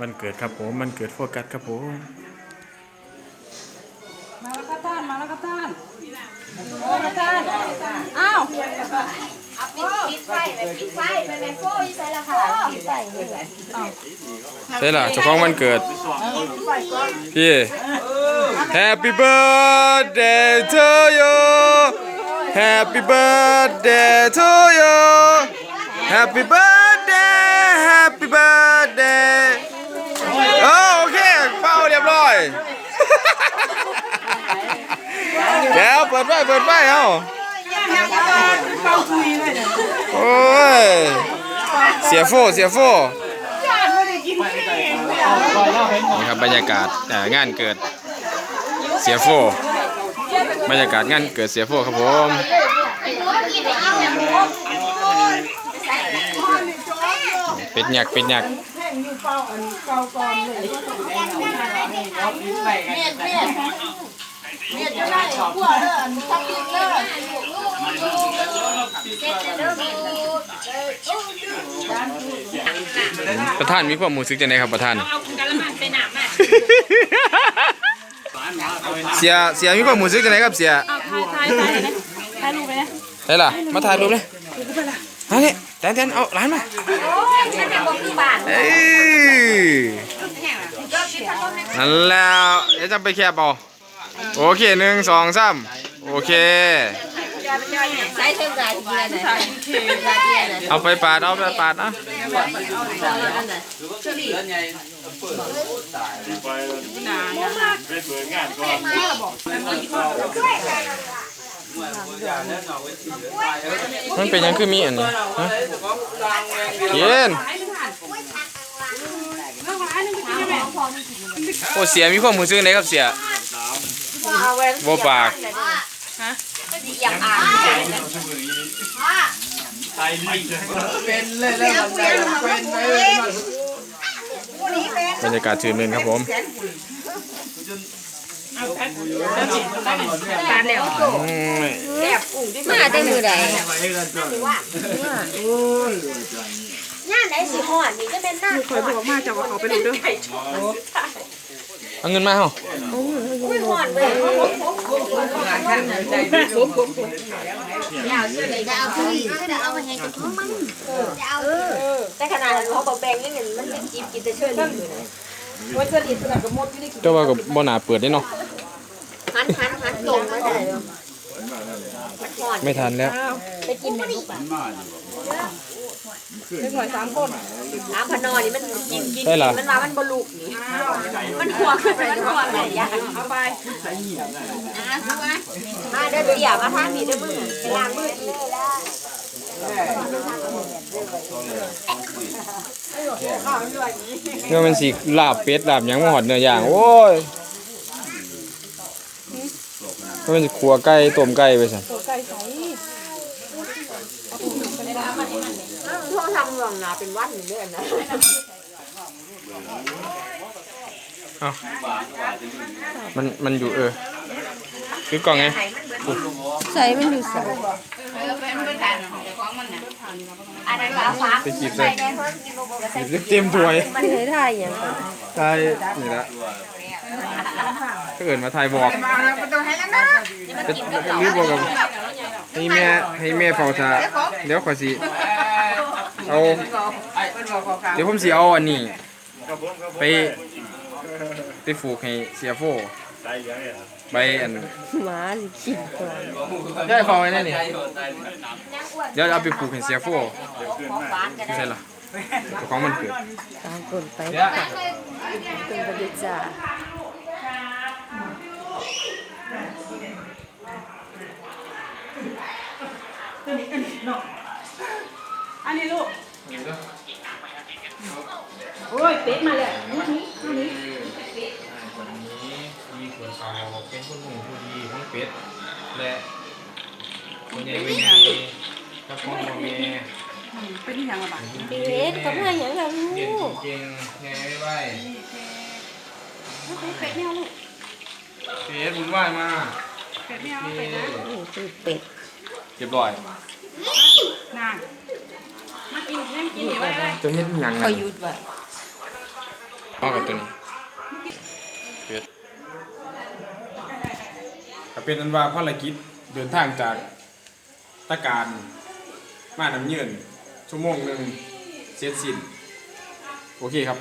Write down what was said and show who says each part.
Speaker 1: วันเกิดครับผมวันเกิดโฟกัสครับผม
Speaker 2: มาแล้วครับท่านมาแล้วครับท่านมาแล้วครับท่านอ้าว
Speaker 3: ปิดไฟไปปิดไฟไปแม่โฟยใส่ละค่ะปิดไฟเลย
Speaker 1: ใช่ล่ะเจ้าของวันเกิดพี่ Happy birthday to you Happy birthday to you Happy birthday Happy birthday เออโอเคเป้าเรียบร้อย แล้วเปิ ดไฟเปิดไฟเอ้า
Speaker 2: เป้าคุยเลยเนี่ย
Speaker 1: โอ้ยเสียโฟเสียโฟ
Speaker 2: ญาติไม่ได้กินเอง
Speaker 1: นี่ครับบรรยากาศอ่างานเกิดเสียโฟบรรยากาศงานเกิดเสียโฟครับผมเป็ดหยักเป็ดหยัก
Speaker 2: แห้งอยู่เย
Speaker 3: ดจะได้พวกเด้ออันทักทิพย์เด้อเสร็จเด้อมี
Speaker 1: ประธานมีความรู้สึกจังไดครับประธาน
Speaker 3: เอากะละมังไปหนามา
Speaker 1: เสียเสียมีความรู้สึกจังไดครับเสีย
Speaker 2: ถ่ายถ่ายนะถ่ายรูปไปนะ
Speaker 1: ไหนล่ะมาถ่ายรูปเลยเอาเนี่ยแตนแตนเอาร้านมา
Speaker 3: ฉันจะบอกคือบ้าน
Speaker 1: เอ้ยนั่นแล้วเดี๋ยวจะไปแคบเอา โอเคหนึ่งสองสามโอเค
Speaker 3: ใส่เท่าไหร่ที่ไหนใส่เท่าไหร่
Speaker 1: เอาไปปาดเอาไปปาดนะมันเป็นหยังคือมีอันนี้ฮะเย็นโอ้เสียมีความรู้สึกไหนครับเสีย บ่ปาก
Speaker 3: อย่างอ่าน
Speaker 1: บรรยากาศชื่นมื่นครับผม
Speaker 3: การแล้ว
Speaker 1: อืม
Speaker 3: มาได้มือใดย่านไหนสิหอดนี่จะเป็นหน้า
Speaker 2: คอยบอกมาจะว่าเขาไปดูด้วย
Speaker 1: เอาเงินมาเฮา
Speaker 3: คุยหอดเว้ยจะเอาคุยจะเอาไปให้กับมันจะเอาแต่ขนาดเขาบอกแบ่งนี่เนี่ยมันเป็นจีบกินแต่เชื่อนี่
Speaker 2: วันเสาร์สนับกับมดที่ได้กิน
Speaker 1: แต่ว่าก็บ่น่าเปิดได้เนาะ
Speaker 3: หันหันหันตรงมาได้เลยหอด
Speaker 1: ไม่ทันแล้ว
Speaker 3: ไปกินในลูกอะ
Speaker 2: เล็กหน่อยสามคน
Speaker 3: น้ำพนอนี่มันกินกิน
Speaker 1: ได้ล่ะ
Speaker 3: มันมามันบลุกนี่มันหัวขึ้นไปมันหัวไหนยา
Speaker 2: เอาไป
Speaker 3: มาเด้อเดี๋ยวมาทางนี้เด้อมึงไปล้างมืออีก
Speaker 1: เนื้อมันสิลาบเป็ดลาบหยังมาหอดเนื้อย่างโอ้ย มันสิขัวไก่ต้มไก่ไปซั่น
Speaker 2: ตัวไก่ใส
Speaker 3: ช่วงทำหลังนาเป็นวัดอยู่เรื่อยนะ
Speaker 1: เอ้ามันมันอยู่เออคือกล่องไง
Speaker 3: ใส่มันอยู่ใส่อันนั้นว่าฟ้า
Speaker 1: ไปจีบใส่
Speaker 3: ใส่ได้เพิ่มกินโบโบก็ใส่
Speaker 1: เต็มถ้วย
Speaker 3: มันเคยถ่ายอย่าง
Speaker 1: ทายนี่ละ ถ้าเกิดมาทายบอกจะรีบบอกกับให้แม่ให้แม่เฝ้าท่าเดี๋ยวขอยสิเอาเดี๋ยวผมสิเอาอันนี้ ไปไปฝูกให้เสียโฟใบอัน
Speaker 3: หมาสิกินก่อน
Speaker 1: ได้เฝ้าไว้แน่นี่เดี๋ยวเอาไปผูกให้เสียโฟ
Speaker 3: ขอฟ้านกัน
Speaker 1: ไม่ใช่เหรอเจ้าของมันเกิด
Speaker 3: ตามคนไป
Speaker 1: เดี๋ยว
Speaker 3: เป็นบริจาค
Speaker 2: อันนี้ลูกโอ้ยเป็ดมาเลยนี่นี่นี่
Speaker 1: วันนี้มีคนข่าวเป็นคนหนุ่มผู้ดีของเป็ดและคนใหญ่เวทีกับพ่อพ่อแม่
Speaker 2: เป็นอย่างไรบ้าง
Speaker 3: เป็ดทำไมอย่างนั้น
Speaker 1: เรียน
Speaker 3: ลูก
Speaker 1: เก่งๆแง่ไว้ไว้
Speaker 2: เป็ดไม่เอาลูก
Speaker 1: เฟสบุญไหวมา
Speaker 2: เป็ดไม่เอาเอาเปดนะ
Speaker 3: นี่คือเป็ด
Speaker 1: เก็ยบร้อย
Speaker 2: นางมากินนั่งกินอยู่ไว้เลย
Speaker 1: จะเฮ็ดหยังนะค
Speaker 3: อยยุดว้ะ
Speaker 1: เอกับตัวนี้เฟสก็เป็นอันว่าภะรกิจเดินทางจากตะการมาน้ำเยืนชั่วโมงหนึ่งเสร็จสิ้นโอเคครับ